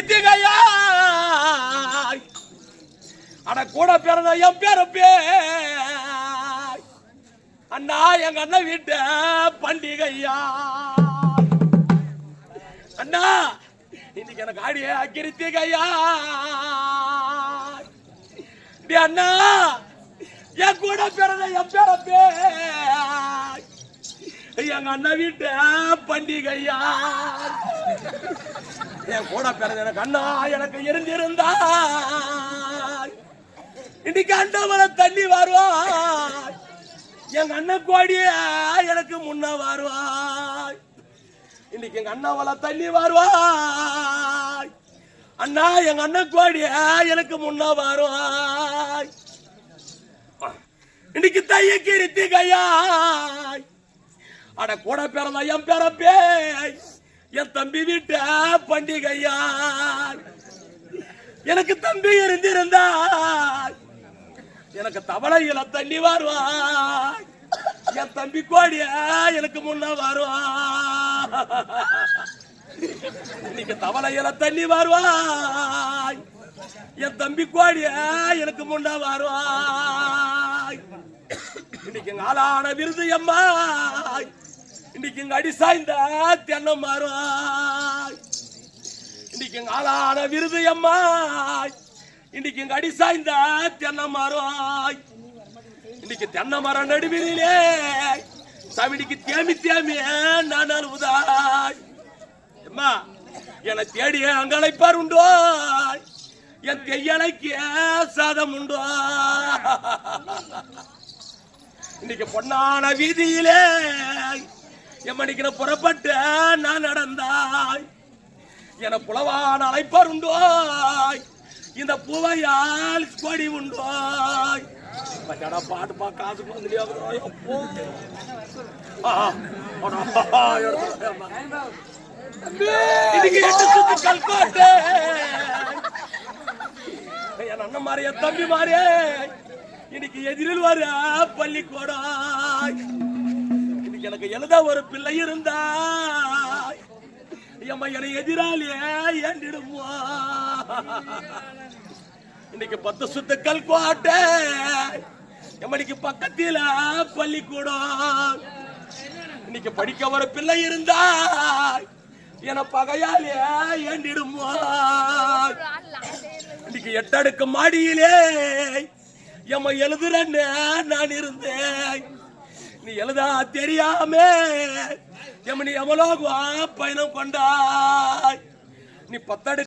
கிருத்திகையா அட கூட பிறந்த என் பேரப்பே அண்ணா எங்க அண்ணன் வீட்டு பண்டிகையா. அண்ணா இன்னைக்கு எனக்கு ஆடிய கிருத்திகையா டேய் அண்ணா என் கூட பிறந்த என் பேரப்பே எங்க அண்ணன் வீட்டு பண்டிகையா. என் கூட பிறந்த கண்ணா அண்ணா எனக்கு இருந்திருந்தா இன்னைக்கு அண்டவள தண்ணி வருவாய். எங்க அண்ணன் கோடிய எனக்கு முன்ன வருவாய். இன்னைக்கு எங்க அண்ணாவல தண்ணி வருவாய். அண்ணா எங்க அண்ணன் கோடிய எனக்கு முன்ன வருவாய். இன்னைக்கு தைய கிருத்தி கையாய். அட கூட பிறந்த என் பிறப்பே. என் தம்பி வீட்டு பண்டிகையா. எனக்கு தம்பி இருந்திருந்தாய் எனக்கு தவளையில தண்ணி வருவாய். என் தம்பி கோடிய எனக்கு முன்ன வருவா இன்னைக்கு தவளையில தண்ணி வருவாய். என் தம்பி கோடிய எனக்கு முன்ன வருவாய். இன்னைக்கு நாளான விருது எம்மாய் இன்னைக்கு எங்க அடி சாய்ந்த தென்னை மாறுவாய் இன்னைக்கு எங்க ஆளான விருது அம்மாய் இன்னைக்கு எங்க அடி சாய்ந்த தென்னை மாறுவாய் இன்னைக்கு தென்னை மரம் நடுவிலே தமிழிக்கு தேமி தேமி நான் அழுவுதாய். அம்மா என்னை தேடிய அங்கழைப்பார் உண்டோ? என் கையலைக்கு சாதம் உண்டோ? இன்னைக்கு பொன்னான வீதியிலே எம்மணிக்கு நான் புறப்பட்டு நான் நடந்தாய். என புலவான அழைப்பார் உண்டோய் இந்த புவையால் கொடி உண்டோய். பச்சாடா பாட்டு பா காசு வந்துலியா என் அண்ணன் மாறி தம்பி மாறிய இன்னைக்கு எதிரில் வர பள்ளிக்கூடம். எனக்கு எழுத ஒரு பிள்ளை இருந்தாய் எம்மா என்னை எதிராளியே ஏண்டிடுமோ இன்னைக்கு பத்து சுத்துக்கள் கல்கோட்டை எம்மடிக்கு பக்கத்தில பள்ளிக்கூடம். இன்னைக்கு படிக்க ஒரு பிள்ளை இருந்தாய் என பகையாலே ஏண்டிடுமோ இன்னைக்கு எட்டடுக்கு மாடியிலே எம்ம எழுதுறன்னு நான் இருந்தேன். நீ எழுதா தெரியாமே. எம்ம நீ எவ்வளோ பயணம் கொண்டாய். நீ பத்தடி